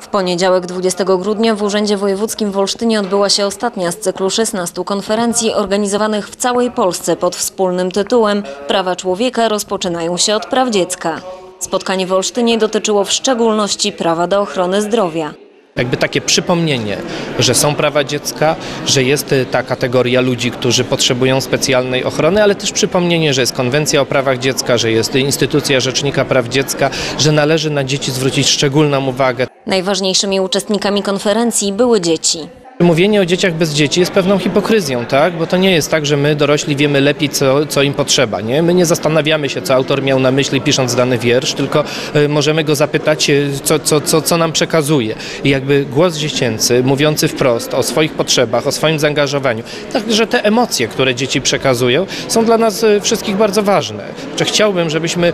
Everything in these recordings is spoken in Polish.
W poniedziałek 20 grudnia w Urzędzie Wojewódzkim w Olsztynie odbyła się ostatnia z cyklu 16 konferencji organizowanych w całej Polsce pod wspólnym tytułem Prawa człowieka rozpoczynają się od praw dziecka. Spotkanie w Olsztynie dotyczyło w szczególności prawa do ochrony zdrowia. Jakby takie przypomnienie, że są prawa dziecka, że jest y, ta kategoria ludzi, którzy potrzebują specjalnej ochrony, ale też przypomnienie, że jest konwencja o prawach dziecka, że jest instytucja Rzecznika Praw Dziecka, że należy na dzieci zwrócić szczególną uwagę. Najważniejszymi uczestnikami konferencji były dzieci. Mówienie o dzieciach bez dzieci jest pewną hipokryzją, tak? Bo to nie jest tak, że my dorośli wiemy lepiej, co, co im potrzeba, nie? My nie zastanawiamy się, co autor miał na myśli pisząc dany wiersz, tylko y, możemy go zapytać, y, co, co, co, co nam przekazuje. I jakby głos dziecięcy, mówiący wprost o swoich potrzebach, o swoim zaangażowaniu, także te emocje, które dzieci przekazują, są dla nas y, wszystkich bardzo ważne. Że chciałbym, żebyśmy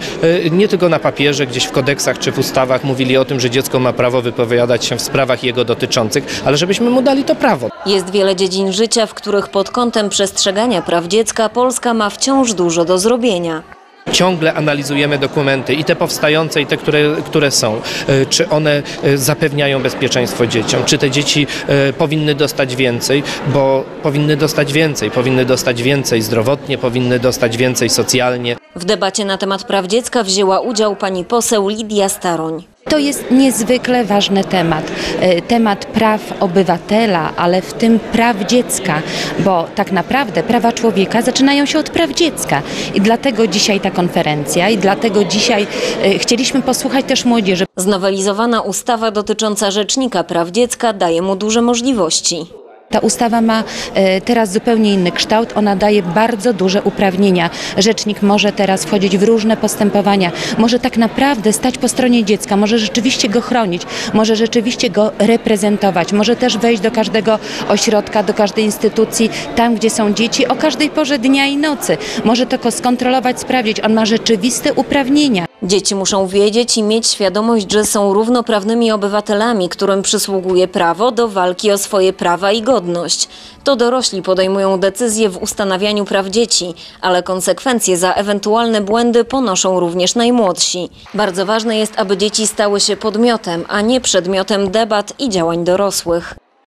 nie tylko na papierze, gdzieś w kodeksach czy w ustawach mówili o tym, że dziecko ma prawo wypowiadać się w sprawach jego dotyczących, ale żebyśmy mu dali to prawo. Jest wiele dziedzin życia, w których pod kątem przestrzegania praw dziecka Polska ma wciąż dużo do zrobienia. Ciągle analizujemy dokumenty i te powstające, i te, które, które są. E, Czy one e, zapewniają bezpieczeństwo dzieciom? Czy te dzieci e, powinny dostać więcej? Bo powinny dostać więcej. Powinny dostać więcej zdrowotnie, powinny dostać więcej socjalnie. W debacie na temat praw dziecka wzięła udział pani poseł Lidia Staroń. To jest niezwykle ważny temat. E, Temat praw obywatela, ale w tym praw dziecka, bo tak naprawdę prawa człowieka zaczynają się od praw dziecka. I dlatego dzisiaj ta konferencja i dlatego dzisiaj e, chcieliśmy posłuchać też młodzieży. Znowelizowana ustawa dotycząca Rzecznika Praw Dziecka daje mu duże możliwości. Ta ustawa ma e, teraz zupełnie inny kształt, ona daje bardzo duże uprawnienia. Rzecznik może teraz wchodzić w różne postępowania, może tak naprawdę stać po stronie dziecka, może rzeczywiście go chronić, może rzeczywiście go reprezentować, może też wejść do każdego ośrodka, do każdej instytucji, tam gdzie są dzieci, o każdej porze dnia i nocy. Może to skontrolować, sprawdzić, on ma rzeczywiste uprawnienia. Dzieci muszą wiedzieć i mieć świadomość, że są równoprawnymi obywatelami, którym przysługuje prawo do walki o swoje prawa i godność. To dorośli podejmują decyzje w ustanawianiu praw dzieci, ale konsekwencje za ewentualne błędy ponoszą również najmłodsi. Bardzo ważne jest, aby dzieci stały się podmiotem, a nie przedmiotem debat i działań dorosłych.